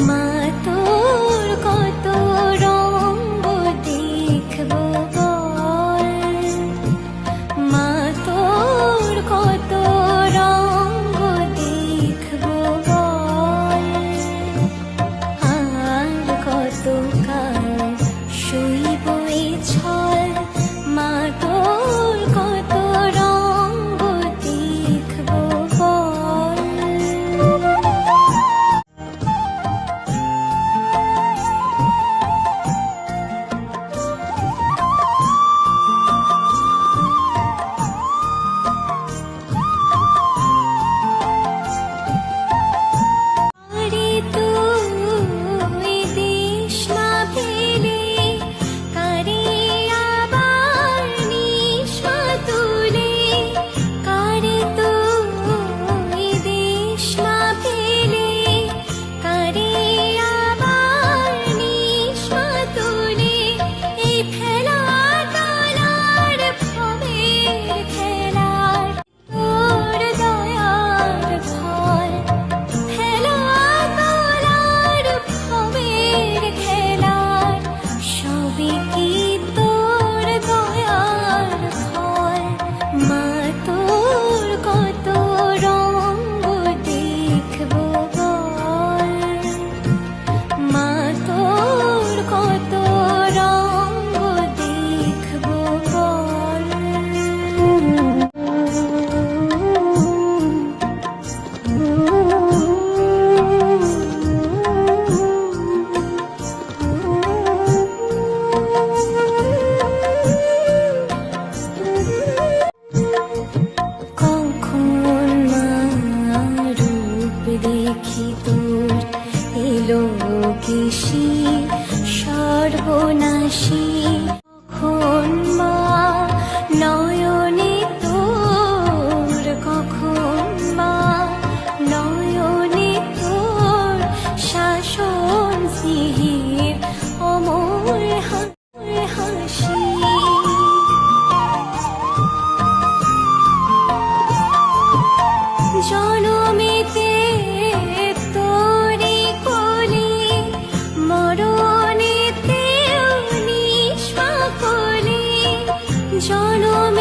মা তোর এলো কিসি সর্বনাশী। কখন মা নয়নে তোর? কখন মা নয়নে তোর? শাসন সিহির অমর হাসি। জনমিতে জনম